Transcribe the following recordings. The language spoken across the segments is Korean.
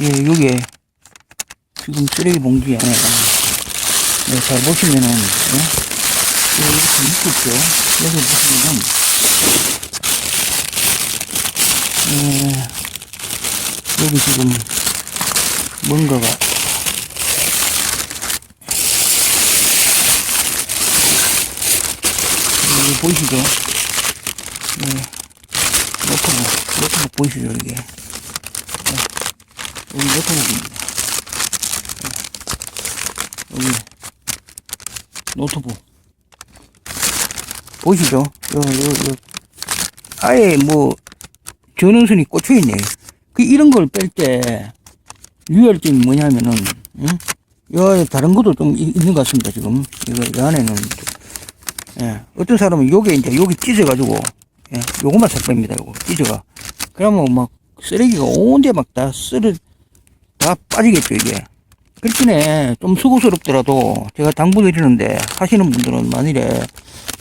예, 여기에 지금 쓰레기 봉지에 네, 잘 보시면은 예? 예, 이렇게 묶었죠. 여기 보시면은 예, 여기 지금 뭔가가 여기 보이시죠? 네. 노트북, 노트북 보이시죠, 이게? 네. 여기 노트북입니다. 네. 여기 노트북. 보이시죠? 요, 요, 요. 아예 뭐, 전원선이 꽂혀 있네. 그, 이런 걸 뺄 때, 유혈점이 뭐냐면은, 응? 요, 다른 것도 좀 이- 있는 것 같습니다, 지금. 이거, 이 안에는. 예. 어떤 사람은 요게 이제 여기 찢어가지고, 예. 요것만 싹 뺍니다, 요거. 찢어가. 그러면 막, 쓰레기가 온데 막 다 쓰러, 다 빠지겠죠, 이게. 그렇긴해. 좀 수고스럽더라도 제가 당부드리는데 하시는 분들은 만일에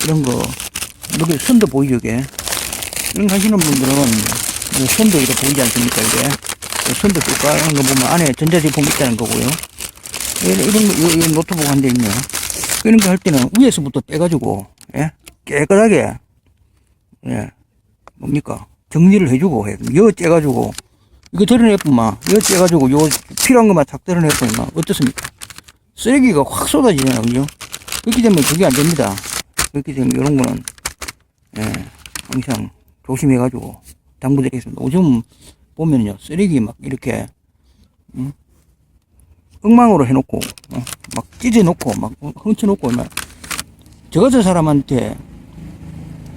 이런 거, 여기 선도 보이죠, 이게. 이런 거 하시는 분들은 이 선도 이렇게 보이지 않습니까, 이게. 이 선도 쭉 까는 거 보면 안에 전자제품 있다는 거고요. 이런, 이런 거, 이, 이 노트북 한 대 있네요. 이런 거 할 때는 위에서부터 떼가지고, 예? 깨끗하게, 예. 뭡니까? 정리를 해주고, 해. 여 째가지고, 이거 드러내뿐만, 여 째가지고, 요 필요한 것만 탁 드러내뿐만, 어떻습니까? 쓰레기가 확 쏟아지잖아요, 그죠? 그렇게 되면 그게 안 됩니다. 그렇게 되면 이런 거는, 예, 항상 조심해가지고, 당부드리겠습니다. 요즘 보면요, 쓰레기 막 이렇게, 음? 엉망으로 해놓고, 어, 막 찢어놓고, 막 훔쳐놓고, 막, 저 같은 사람한테,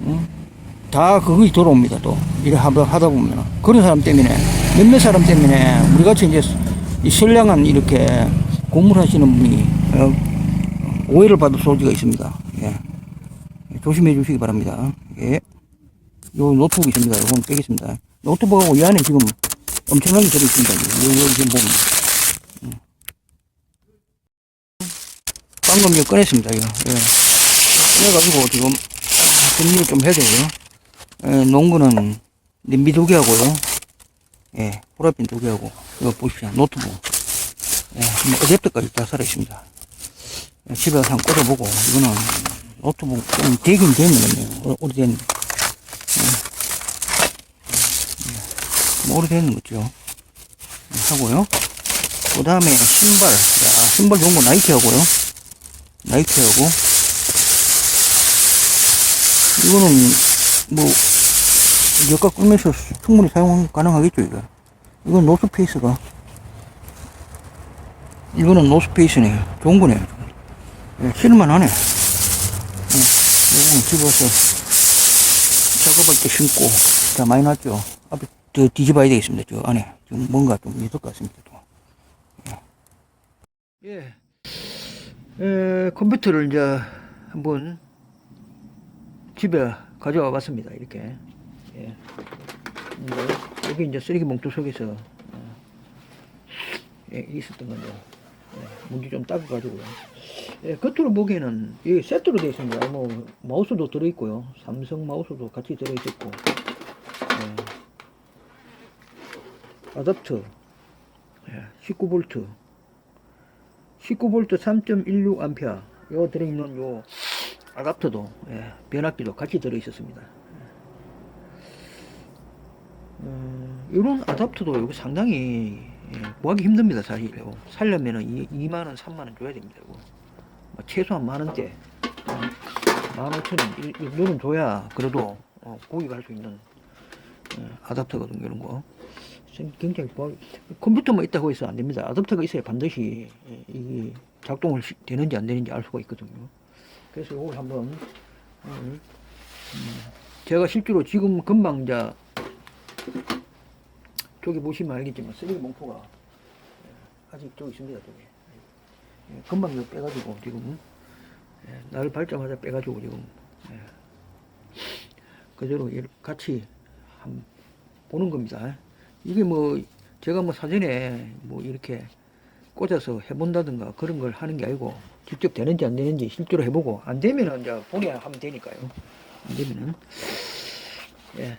음? 다 그것이 돌아옵니다, 또. 이래 하다 보면. 그런 사람 때문에, 몇몇 사람 때문에, 우리 같이 이제 이 선량한 이렇게 고물하시는 분이, 어, 오해를 받을 소지가 있습니다. 예. 조심해 주시기 바랍니다. 예. 요 노트북 있습니다. 요건 빼겠습니다. 노트북하고 이 안에 지금 엄청나게 들어있습니다. 요, 요, 지금 보면. 방금 이거 꺼냈습니다, 이거. 예. 꺼내가지고 지금 정리를 좀 해야 되고요. 예, 농구는 냄비 두 개하고요. 예, 보라핀 두 개하고, 이거 보십시오. 노트북. 예, 뭐 어제부터까지 다 살아있습니다. 예, 집에 가서 한번 꽂아보고, 이거는 노트북 좀 되긴 되면은요, 오- 오래된, 예. 예, 뭐 오래된 거죠. 예, 하고요. 그 다음에 신발. 야, 신발 좋은 거 나이키 하고요. 나이키 하고. 이거는 뭐 여가 끌면서 충분히 사용 가능하겠죠 이거. 이건 노스페이스가. 이거는 노스페이스네. 좋은 거네. 예, 실만 하네. 예, 이거는 집에 와서 작업할 때 신고. 자, 많이 났죠. 앞에 더 뒤집어야 되겠습니다. 저 안에. 지금 뭔가 좀 있을 것 같습니다. 또. 예. 에, 컴퓨터를 이제 한번 집에 가져와 봤습니다. 이렇게. 예. 여기 이제 쓰레기 봉투 속에서 어, 예, 있었던 건데 예, 문제 좀 닦아가지고요. 예, 겉으로 보기에는 이 세트로 되어 있습니다. 뭐 마우스도 들어 있고요. 삼성 마우스도 같이 들어 있었고 예. 아답터 예, 19V 19V 3.16A 요 들어있는 요 아답터도 예, 변압기도 같이 들어 있었습니다. 어, 이런 아답터도 이거 상당히 예, 구하기 힘듭니다 사실 이거 살려면은 이, 2만원 3만원 줘야 됩니다 이거 뭐 최소한 만원대 만 오천 원 이- 이 정도는 줘야 그래도 어, 구입할 수 있는 예, 아답터거든요 이런 거전 굉장히 구하기 컴퓨터만 있다고 해서 안 됩니다. 아답터가 있어야 반드시 예, 이게 작동을 시- 되는지 안 되는지 알 수가 있거든요. 그래서 이걸 한번 오늘, 음, 제가 실제로 지금 금방 이제 저기 보시면 알겠지만 쓰레기 봉투가 예, 아직 저기 있습니다. 저기 예, 금방 이거 빼가지고 지금 예, 날 밟자마자 빼가지고 지금 예, 그대로 같이 한 보는 겁니다. 이게 뭐 제가 뭐 사전에 뭐 이렇게 꽂아서 해본다든가 그런 걸 하는 게 아니고 직접 되는지 안 되는지 실제로 해보고 안 되면은 이제 본의야 하면 되니까요. 안 되면은 예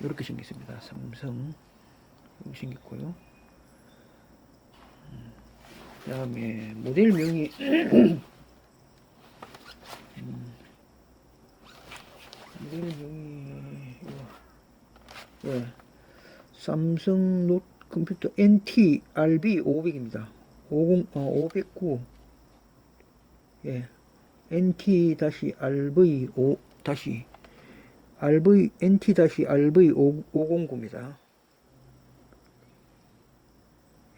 이렇게 생겼습니다. 삼성 생겼고요. 그 다음에 모델명이 음, 모델명이. 예. 삼성 노트 컴퓨터 NT RB 500입니다. 50 어, 509 예. NT 다시 RV 5 다시 RV NT 다시 RV 509입니다.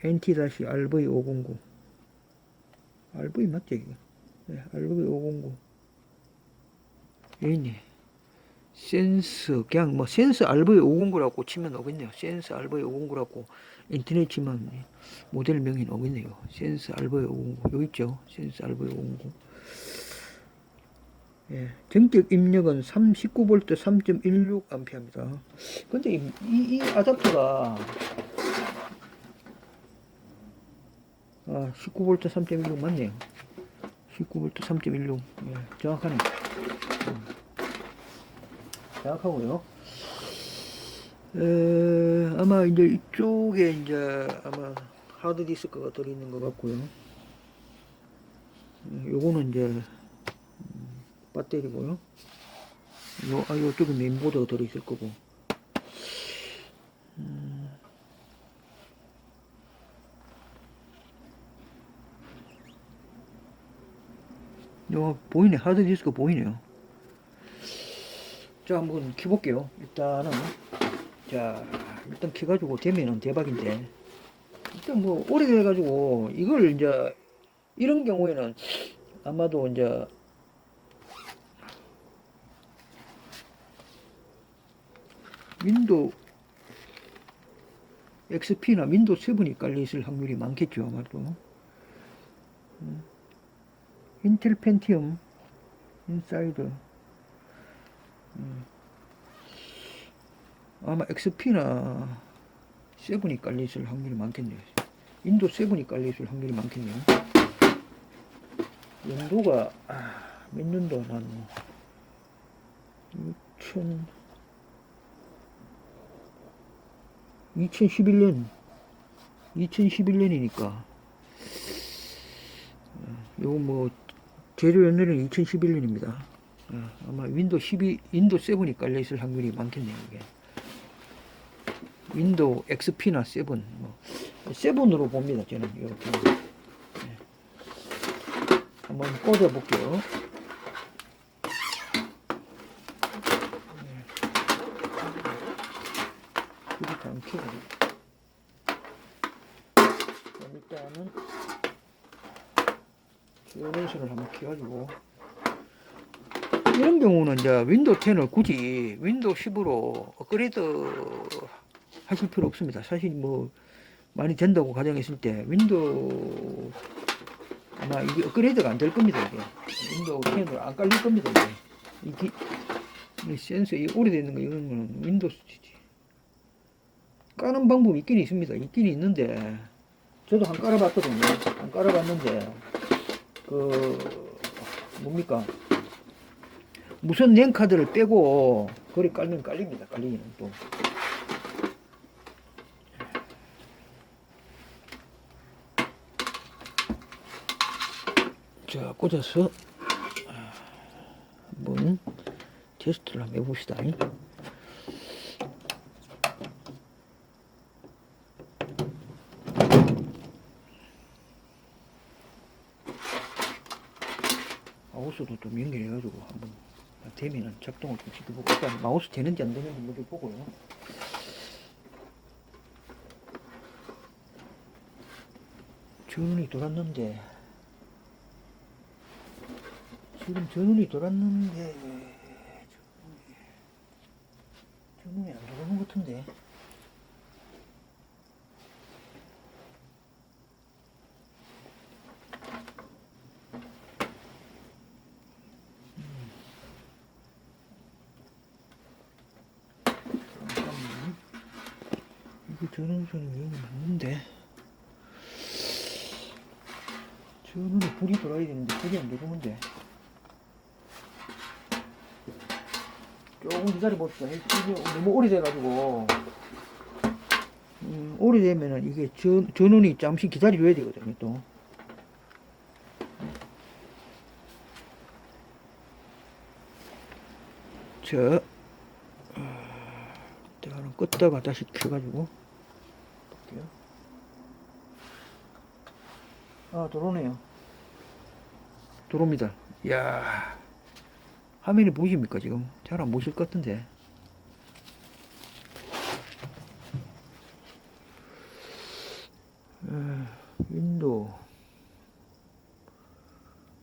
NT 다시 RV 509 RV 맞죠 이거? 네, RV 509 여기 있네. 센서 그냥 뭐 센서 RV 509라고 치면 오겠네요. 센서 RV 509라고 인터넷 치면 모델명이 오겠네요. 센서 RV 509 여기 있죠. 센서 RV 509 예, 정적 입력은 39V 3.16A입니다. 근데 이, 이, 이 아답터가 아, 19V 3.16 맞네요. 19V 3.16. 예, 정확하네. 음. 정확하고요. 에, 아마 이제 이쪽에 이제 아마 하드 디스크가 들어있는 것 같고요. 음, 요거는 이제 음, 배터리고요. 요, 아, 요쪽에 메인보드가 들어있을 거고. 음. 요, 보이네. 하드 디스크 보이네요. 자, 한번 켜볼게요. 일단은, 자, 일단 켜가지고 되면은 대박인데. 일단 뭐, 오래돼가지고, 이걸 이제, 이런 경우에는 아마도 이제, 윈도우 XP나 윈도우 7이 깔려있을 확률이 많겠죠, 아마도. 음. 인텔 펜티엄 인사이드 음. 아마 XP나 7이 깔려있을 확률이 많겠네요. 윈도우 7이 깔려있을 확률이 많겠네요. 연도가 아, 몇 년도 난 2000, 2011년 2011년이니까 요거 뭐 재료 연료는 2011년입니다. 아마 윈도우 12, 윈도우 7이 깔려 있을 확률이 많겠네요. 이게 윈도우 XP나 7, 뭐 7으로 봅니다. 저는 이렇게 네. 한번 꽂아 볼게요. 켜고 그럼 일단은 요런식을 한번 켜가지고 이런 경우는 이제 윈도우 10을 굳이 윈도우 10으로 업그레이드 하실 필요 없습니다. 사실 뭐 많이 된다고 가정했을 때 윈도우 아마 이게 업그레이드가 안 될 겁니다. 이게 윈도우 10으로 안 깔릴 겁니다. 이게 이 센서 이 오래되는 거 이런 거는 윈도우 까는 방법이 있긴 있습니다. 있긴 있는데 저도 한 깔아봤거든요. 한 깔아봤는데 그 뭡니까 무선 랜 카드를 빼고 거리 깔면 깔립니다. 깔리기는 또. 자 꽂아서 아, 한번 테스트를 한번 해봅시다. 마우스도 좀 연결해가지고 한번 되면은 작동을 좀 시켜보고 일단 마우스 되는지 안 되는지 먼저 보고요. 전원이 돌았는데 지금 전원이 돌았는데 저는 여기 맞는데. 저런데 불이 들어야 되는데 불이 안 들어오는데. 조금 기다려봅시다. 이게 너무 뭐 오래돼가지고. 음, 오래되면은 이게 전, 전원이 잠시 기다려줘야 되거든요 또. 자, 어, 일단은 껐다가 다시 켜가지고. 아, 들어오네요. 들어옵니다. 이야, 화면이 보이십니까, 지금? 잘 안 보실 것 같은데. 에, 윈도우.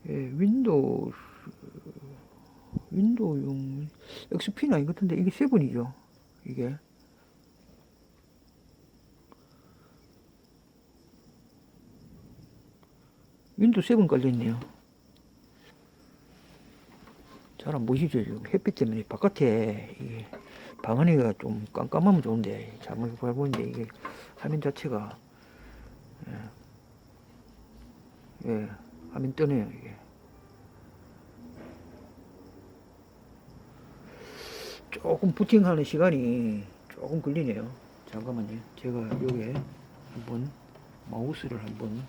예, 윈도우, 윈도우용, XP는 아닌 것 같은데, 이게 세븐이죠. 이게. 윈도우 7 깔려있네요. 잘 안 보이시죠? 지금 햇빛 때문에 바깥에 이게 방 안에가 좀 깜깜하면 좋은데 잘못 잘 보이는데 이게 화면 자체가 예, 예 화면 뜨네요 이게 조금 부팅하는 시간이 조금 걸리네요 잠깐만요 제가 여기에 한번 마우스를 한번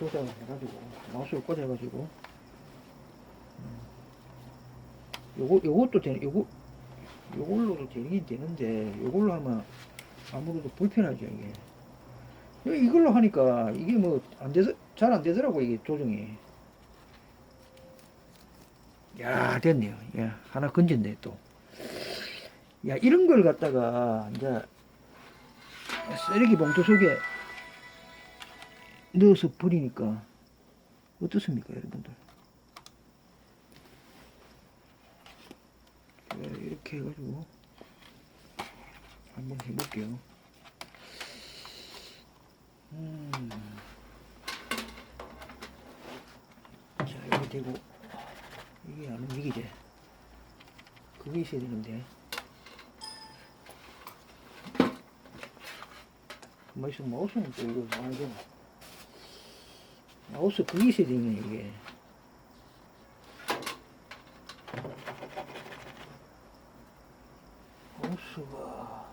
조작을 해가지고 마우스를 꽂아가지고. 음, 요거 요것도 되는 요거 요걸로도 되긴 되는데 요걸로 하면 아무래도 불편하죠 이게. 요- 이걸로 하니까 이게 뭐 안 돼서 잘 안 되더라고 이게 조정이. 야 됐네요. 야 하나 건졌네 또야 이런 걸 갖다가 이제 쓰레기 봉투 속에 넣어서 버리니까 어떻습니까 여러분들? 자, 이렇게 해가지고 한번 해볼게요. 음. 자 이렇게 되고 이게 안 움직이지? 그게 있어야 되는데. 가만히 있으면 마우스는 또 이거 안 되나 그게 있어야 되네 이게. 마우스가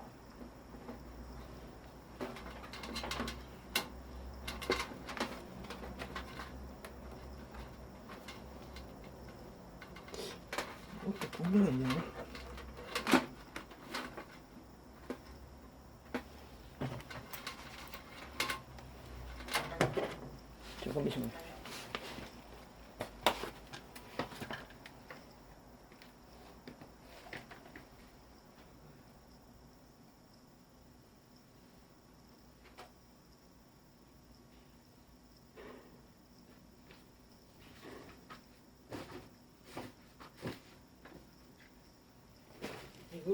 이것도 동네가 있네 잠깐만 있으면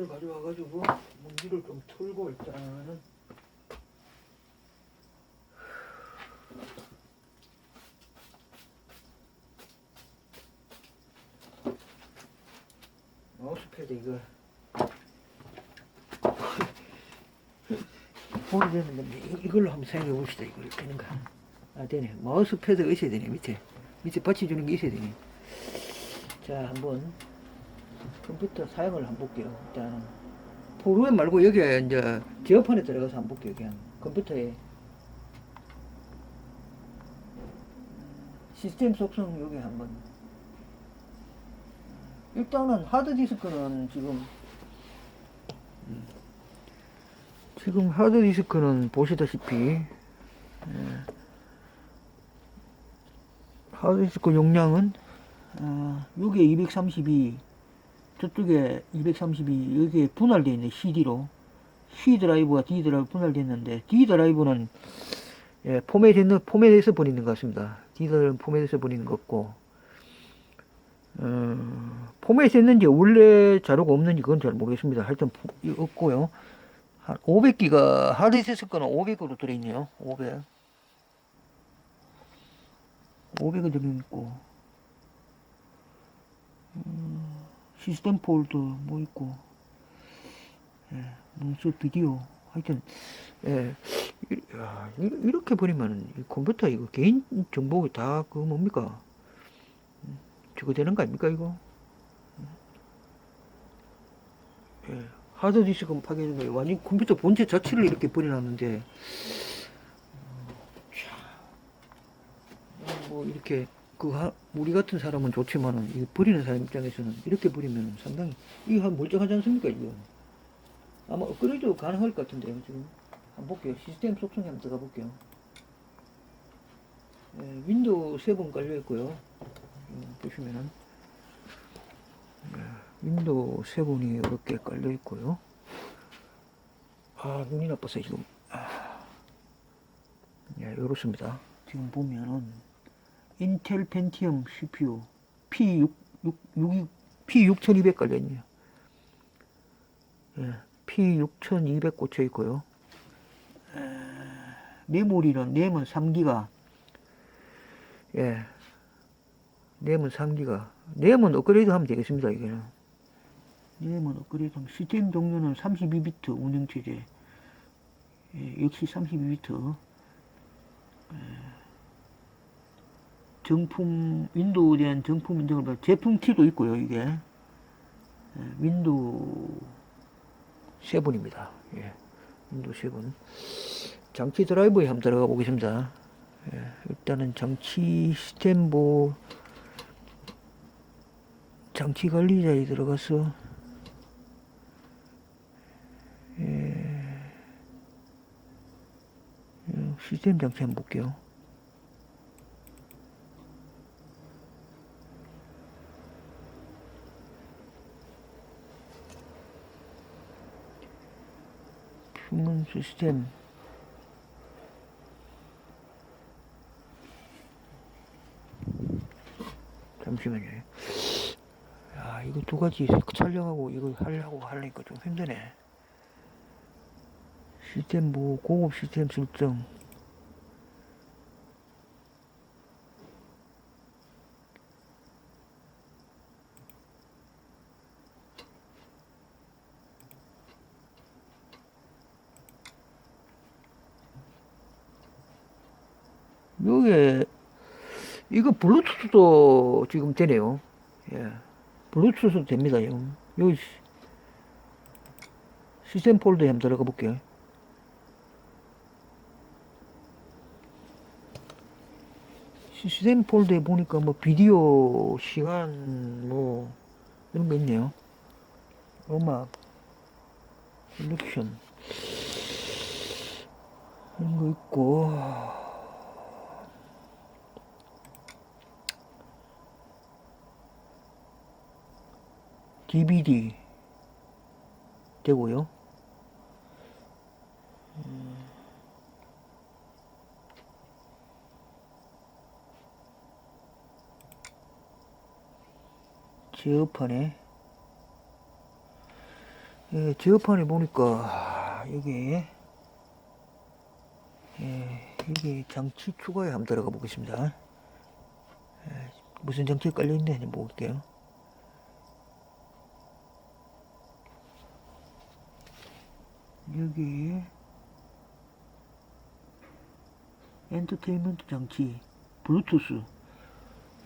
이걸 가져와가지고 먼지를 좀 털고 일단은 마우스패드 이거 오래됐는데 이- 이걸로 한번 사용해 봅시다. 이거 되는가 아 되네. 마우스패드가 있어야 되네 밑에. 밑에 받쳐주는 게 있어야 되네. 자 한번 컴퓨터 사용을 한번 볼게요. 일단 프로그램 말고 여기에 이제 제어판에 들어가서 한번 볼게요 그냥 컴퓨터에. 시스템 속성 여기 한번. 일단은 하드디스크는 지금 음, 지금 하드디스크는 보시다시피 예, 하드디스크 용량은 어, 여기에 232 저쪽에 232 여기에 분할되어 있네 CD로 C 드라이브와 D 드라이브 분할되어 있는데 D 드라이브는 예, 포맷 포맷에서 버리는 것 같습니다. D 드라이브는 포맷에서 버리는 것 같고 어, 포맷이 있는지 원래 자료가 없는지 그건 잘 모르겠습니다. 하여튼 없고요. 한 500기가 하드디스크는 500으로 들어있네요. 500. 500은 들어있고 음, 시스템 폴더 뭐 있고. 예, 문서 비디오 하여튼 예, 이- 이렇게 버리면은 이 컴퓨터 이거 개인 정보 다 그 뭡니까? 음, 저거 되는 거 아닙니까 이거? 예, 하드 디스크 파괴된 거예요. 완전 컴퓨터 본체 자체를 이렇게 버려놨는데. 음, 참, 뭐 이렇게 그, 하, 우리 같은 사람은 좋지만은, 이 버리는 사람 입장에서는 이렇게 버리면 상당히, 이거 한 멀쩡하지 않습니까, 이거? 아마 업그레이드 가능할 것 같은데요, 지금. 한번 볼게요. 시스템 속성에 한번 들어가 볼게요. 예, 윈도우 7 깔려 있고요. 음, 보시면은, 예, 윈도우 7이 이렇게 깔려 있고요. 아, 눈이 나빠서 지금. 아, 예, 이렇습니다. 지금 보면은, 인텔 펜티엄 CPU P6, 6, 6, P6200 깔려있네요. 예, P6200 꽂혀 있고요. 에, 메모리는 램은 3기가, 예, 램은 3기가, 램은 업그레이드 하면 되겠습니다, 이거는. 램은 업그레이드 하면 시스템 종류는 32비트 운영체제, 예, 역시 32비트. 정품 윈도우에 대한 정품 인증을 받 제품 키도 있고요 이게. 예, 윈도우 7입니다. 예, 윈도우 7 장치 드라이브에 한번 들어가 보겠습니다. 예, 일단은 장치 시스템 뭐 장치 관리자에 들어가서 예, 예, 시스템 장치 한번 볼게요 휴먼 시스템 잠시만요. 야 이거 두 가지 촬영하고 이거 하려고 하려니까 좀 힘드네. 시스템 뭐 공업 시스템 설정. 요게 이거 블루투스도 지금 되네요. 예. 블루투스 됩니다. 여기 시- 시스템 폴더에 한번 들어가 볼게요. 시스템 폴더에 보니까 뭐 비디오 시간 뭐 이런 거 있네요. 음악, 셀렉션 이런 거 있고 DVD 되고요. 음. 제어판에 예, 제어판에 보니까 여기 예, 여기 장치 추가에 한번 들어가 보겠습니다. 예, 무슨 장치가 깔려 있는지 한번 볼게요. 여기 엔터테인먼트 장치 블루투스.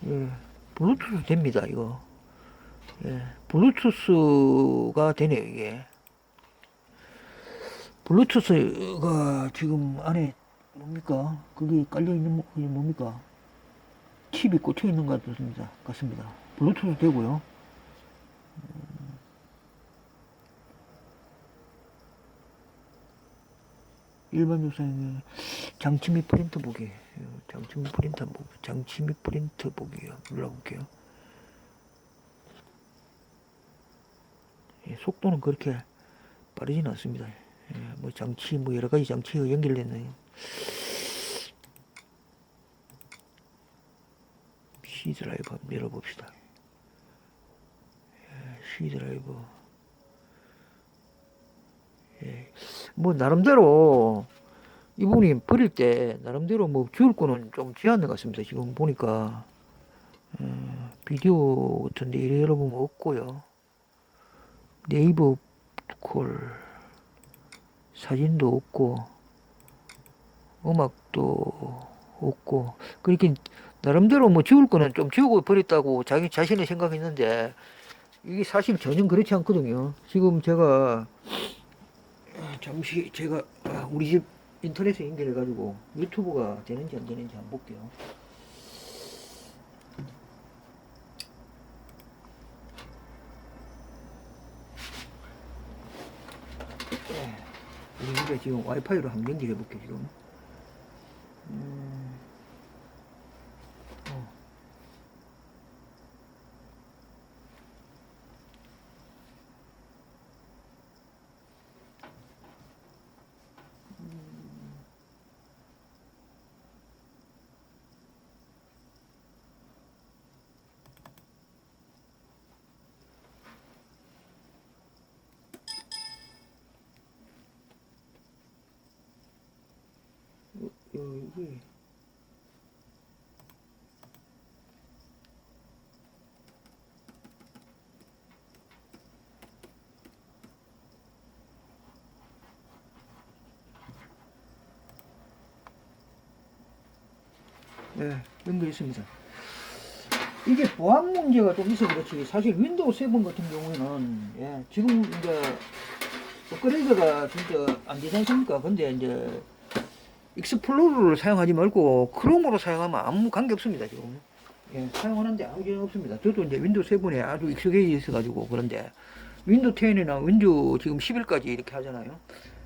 예, 블루투스 됩니다 이거. 예, 블루투스가 되네요 이게. 블루투스가 지금 안에 뭡니까? 그게 깔려 있는 그게 뭡니까? 칩이 꽂혀 있는 것 같습니다 같습니다. 블루투스 되고요 일반 유사는 장치 및 프린터 보기 장치 및 프린터 보기 장치 및 프린터 보기요 눌러볼게요. 예, 속도는 그렇게 빠르지는 않습니다. 예, 뭐 장치 뭐 여러 가지 장치가 연결되는 C 드라이브 한번 열어봅시다. 예, C 드라이브. 예, 뭐 나름대로 이분이 버릴 때 나름대로 뭐 지울 거는 좀 지었는 것 같습니다. 지금 보니까 어, 비디오 같은데 이래 여러분 없고요. 네이버 콜 사진도 없고 음악도 없고 그렇게 나름대로 뭐 지울 거는 좀 지우고 버렸다고 자기 자신이 생각했는데 이게 사실 전혀 그렇지 않거든요. 지금 제가 아, 아, 잠시 제가 아, 우리 집 인터넷에 연결해가지고 유튜브가 되는지 안 되는지 한번 볼게요. 예, 우리 집에 지금 와이파이로 한번 연결해 볼게요, 지금. 음. 어, 이게 네, 연결했습니다. 이게 보안 문제가 좀 있어 그렇지. 사실 윈도우 7 같은 경우에는 예, 지금 이제 업그레이드가 진짜 안 되지 않습니까? 근데 이제 익스플로러를 사용하지 말고 크롬으로 사용하면 아무 관계 없습니다 지금. 예, 사용하는데 아무 지장 없습니다. 저도 이제 윈도우 7에 아주 익숙해 있어가지고 그런데 윈도우 10이나 윈도우 지금 11까지 이렇게 하잖아요.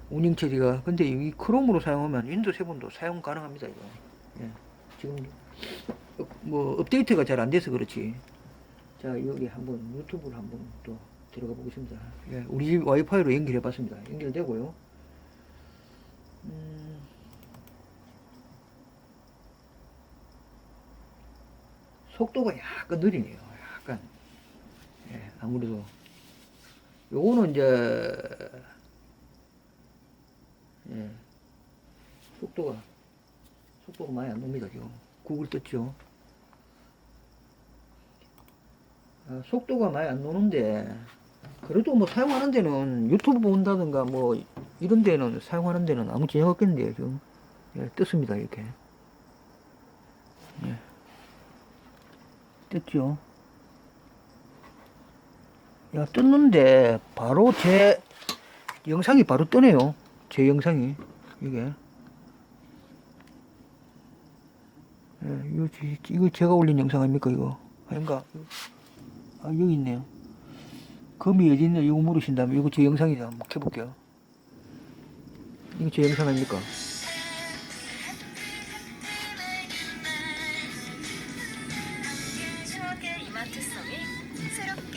운영 체제가. 근데 이 크롬으로 사용하면 윈도우 7도 사용 가능합니다 이거. 예, 지금 업- 뭐 업데이트가 잘 안 돼서 그렇지. 자 여기 한번 유튜브를 한번 또 들어가 보겠습니다. 예, 우리 집 와이파이로 연결해 봤습니다. 연결되고요. 음, 속도가 약간 느리네요. 약간. 예, 아무래도 요거는 이제 예, 속도가 속도가 많이 안 납니다 지금 구글 떴죠. 아, 속도가 많이 안 노는데 그래도 뭐 사용하는 데는 유튜브 본다든가 뭐 이런 데는 사용하는 데는 아무 지장 없겠는데요 지금 예, 떴습니다 이렇게 예. 떴죠. 야 떴는데 바로 제 영상이 바로 뜨네요. 제 영상이. 이게. 예, 이거, 지- 이거 제가 올린 영상 아닙니까 이거? 아닌가? 아 여기 있네요. 검이 어디 있냐 이거 물으신다면 이거 제 영상이다. 한번 켜볼게요. 이거 제 영상 아닙니까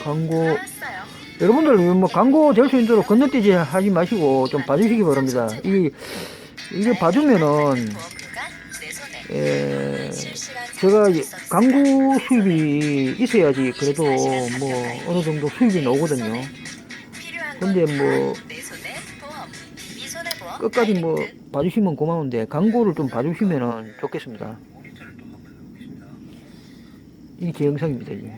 광고. 여러분들 뭐 광고 될 수 있도록 건너뛰지 하지 마시고 좀 봐주시기 바랍니다 이 이게 봐주면은 실시간 제가 광고 수입이 있어야지 그래도 뭐 어느 정도 수입이 나오거든요. 근데 건뭐 끝까지 뭐. 봐주시면 고마운데 광고를 좀 봐주시면 좋겠습니다. 이게 제 영상입니다. 이게.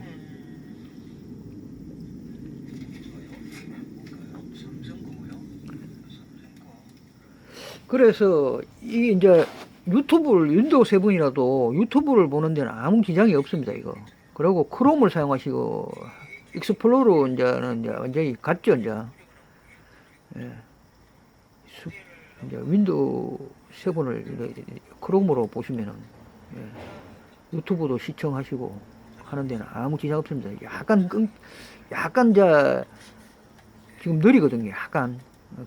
그래서 이게 이제 유튜브를 윈도우 7이라도 유튜브를 보는 데는 아무 지장이 없습니다. 이거. 그리고 크롬을 사용하시고 익스플로러 이제는 이제 완전히 갔죠 이제. 예. 수- 이제 윈도우 7을 크롬으로 보시면은 예. 유튜브도 시청하시고 하는 데는 아무 지장 없습니다. 약간 끈, 약간 이제 지금 느리거든요. 약간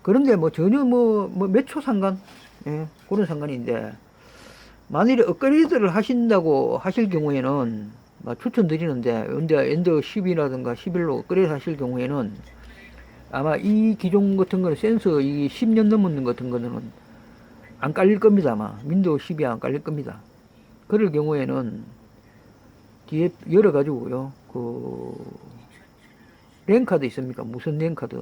그런데 뭐 전혀 뭐 몇 초 상관? 예, 그런 상관인데 만일에 업그레이드를 하신다고 하실 경우에는 뭐 추천드리는데 근데 엔더 10이라든가 11로 업그레이드 하실 경우에는 아마 이 기종 같은 거는 센서 이 10년 넘은 것 같은 거는 안 깔릴 겁니다 아마. 윈도우 10이 안 깔릴 겁니다. 그럴 경우에는 뒤에 열어 가지고요. 그 랜카드 있습니까? 무선 랜카드.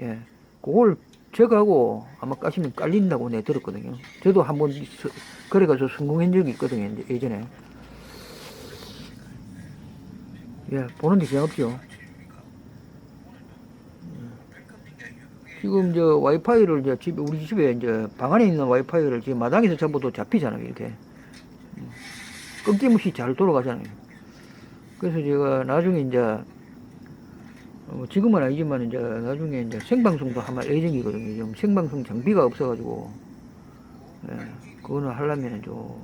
예 그걸 제거하고 아마 까시면 깔린다고 내 들었거든요. 저도 한번 서- 그래가지고 성공한 적이 있거든요 예전에. 예 보는데 지장 없죠. 지금 저 와이파이를 이제 집 우리 집에 이제 방 안에 있는 와이파이를 지금 마당에서 잡아도 잡히잖아요 이렇게. 음. 끊김없이 잘 돌아가잖아요. 그래서 제가 나중에 이제 어, 지금은 아니지만 이제 나중에 이제 생방송도 하면 예정이거든요. 지금 생방송 장비가 없어가지고 예, 그거는 하려면 좀 어,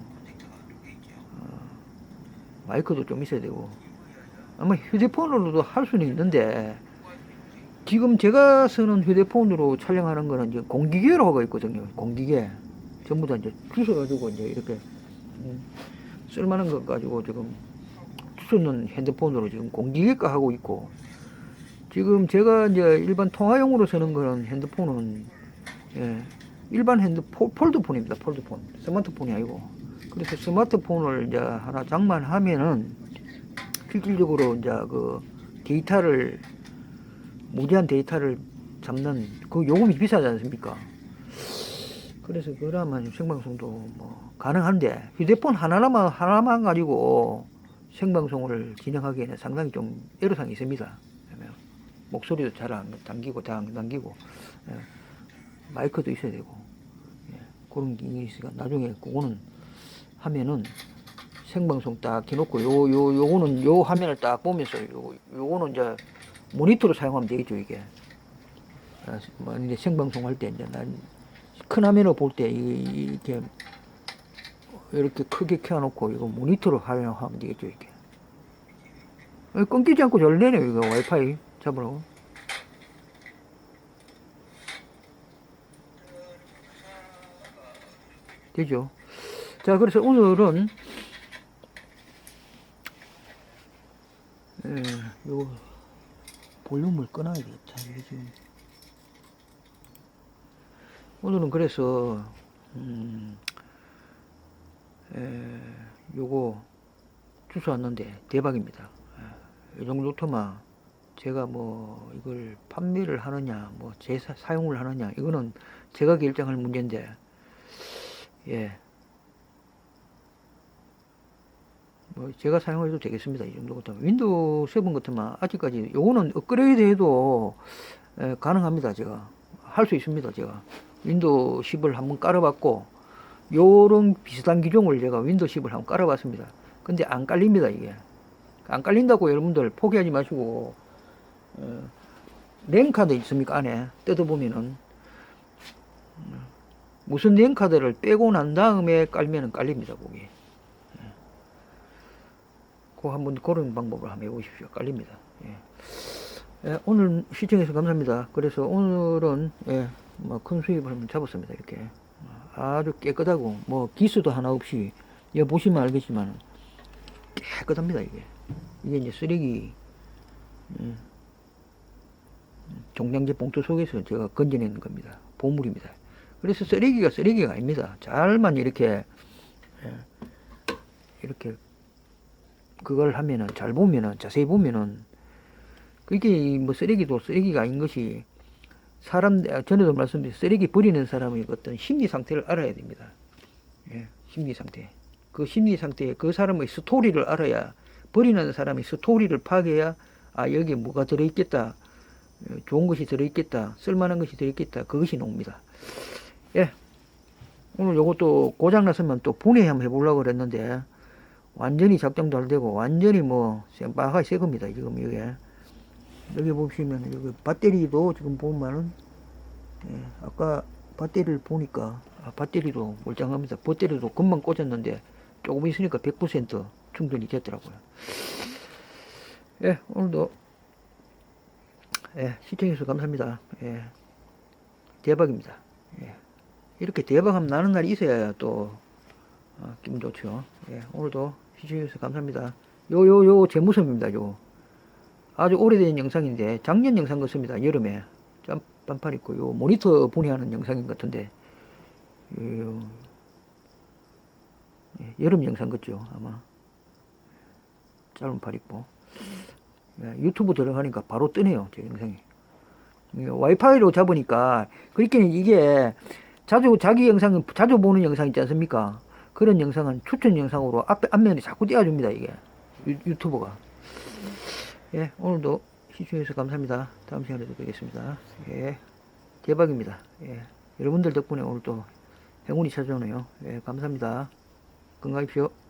마이크도 좀 있어야 되고 아마 휴대폰으로도 할 수는 있는데 지금 제가 쓰는 휴대폰으로 촬영하는 거는 이제 공기계로 하고 있거든요. 공기계. 전부 다 이제 주워가지고 이제 이렇게 음, 쓸만한 것 가지고 지금 쓰는 핸드폰으로 지금 공기계가 하고 있고 지금 제가 이제 일반 통화용으로 쓰는 거는 핸드폰은 예, 일반 핸드폰 폴드폰입니다. 폴드폰 스마트폰이 아니고 그래서 스마트폰을 이제 하나 장만하면은 실질적으로 이제 그 데이터를 무제한 데이터를 잡는 그 요금이 비싸지 않습니까? 그래서 그러면 생방송도 뭐 가능한데 휴대폰 하나만 하나만 가지고 생방송을 진행하기에는 상당히 좀 애로사항이 있습니다. 목소리도 잘 안 당기고 잘 안 당기고 예, 마이크도 있어야 되고 예, 그런 게 있으니까 나중에 그거는 하면은 생방송 딱 해놓고 요요 요거는 요 화면을 딱 보면서 요 요거는 이제 모니터로 사용하면 되겠죠 이게. 아, 뭐 이제 생방송 할 때 이제 난 큰 화면으로 볼 때 이렇게 이렇게 크게 켜놓고 이거 모니터로 활용하면 되겠죠 이게. 어, 끊기지 않고 잘 되네요 이거 와이파이 잡으라고. 되죠. 자 그래서 오늘은 예, 요 볼륨을 끊어야 되겠다. 이게 지금 오늘은 그래서 음, 에, 요거 주소 왔는데 대박입니다. 예, 이 정도 토마 제가 뭐 이걸 판매를 하느냐, 뭐 재사 사용을 하느냐 이거는 제가 결정할 문제인데 예. 뭐 제가 사용해도 되겠습니다. 이 정도 같으면 윈도우 7 같으면 아직까지 요거는 업그레이드 해도 에, 가능합니다. 제가 할 수 있습니다. 제가 윈도우 10을 한번 깔아봤고 요런 비슷한 기종을 제가 윈도우 10을 한번 깔아봤습니다. 근데 안 깔립니다 이게 안 깔린다고 여러분들 포기하지 마시고 어, 랜카드 있습니까 안에 뜯어보면은 음, 무슨 랜카드를 빼고 난 다음에 깔면은 깔립니다 거기 그 한번 그런 방법을 한번 해보십시오. 깔립니다. 예. 예, 오늘 시청해서 감사합니다. 그래서 오늘은 예, 뭐큰 수입을 한번 잡았습니다. 이렇게 아주 깨끗하고 뭐 기스도 하나 없이 여 보시면 알겠지만 깨끗합니다. 이게 이게 이제 쓰레기 예, 종량제 봉투 속에서 제가 건져내는 겁니다. 보물입니다. 그래서 쓰레기가 쓰레기가 아닙니다. 잘만 이렇게 예, 이렇게 그걸 하면은 잘 보면은 자세히 보면은 그게 뭐 쓰레기도 쓰레기가 아닌 것이 사람 전에도 말씀드린 쓰레기 버리는 사람의 어떤 심리 상태를 알아야 됩니다. 예, 심리 상태. 그 심리 상태에 그 사람의 스토리를 알아야 버리는 사람의 스토리를 파악해야 아 여기 뭐가 들어있겠다. 어, 좋은 것이 들어있겠다. 쓸만한 것이 들어있겠다. 그것이 나옵니다. 예. 오늘 요것도 고장 났으면 또 분해 한번 해보려고 그랬는데 완전히 작동도 안 되고 완전히 뭐 빠가 새 겁니다 지금 이게 여기 보시면 여기 배터리도 지금 보면은 예, 아까 배터리를 보니까 아, 배터리도 멀쩡합니다 배터리도 금방 꽂았는데 조금 있으니까 100% 충전이 됐더라고요 예 오늘도 예 시청해주셔서 감사합니다 예 대박입니다 예 이렇게 대박하면 나는 날이 있어야 또 아, 기분 좋죠. 예, 오늘도 시청해주셔서 감사합니다. 요, 요, 요, 제 모습입니다, 요. 아주 오래된 영상인데, 작년 영상 같습니다, 여름에. 짬, 반팔 입고, 요, 모니터 분해하는 영상인 것 같은데, 요, 요, 예, 여름 영상 같죠, 아마. 짧은 팔 입고. 예, 유튜브 들어가니까 바로 뜨네요, 제 영상이. 예, 와이파이로 잡으니까, 그렇게 이게, 자주, 자기 영상, 자주 보는 영상 있지 않습니까? 그런 영상은 추천 영상으로 앞에 앞면에 자꾸 띄워줍니다 이게. 유, 유튜버가. 예 오늘도 시청해주셔서 감사합니다. 다음 시간에 도 뵙겠습니다. 예 대박입니다. 예 여러분들 덕분에 오늘 또 행운이 찾아오네요. 예 감사합니다. 건강하십시오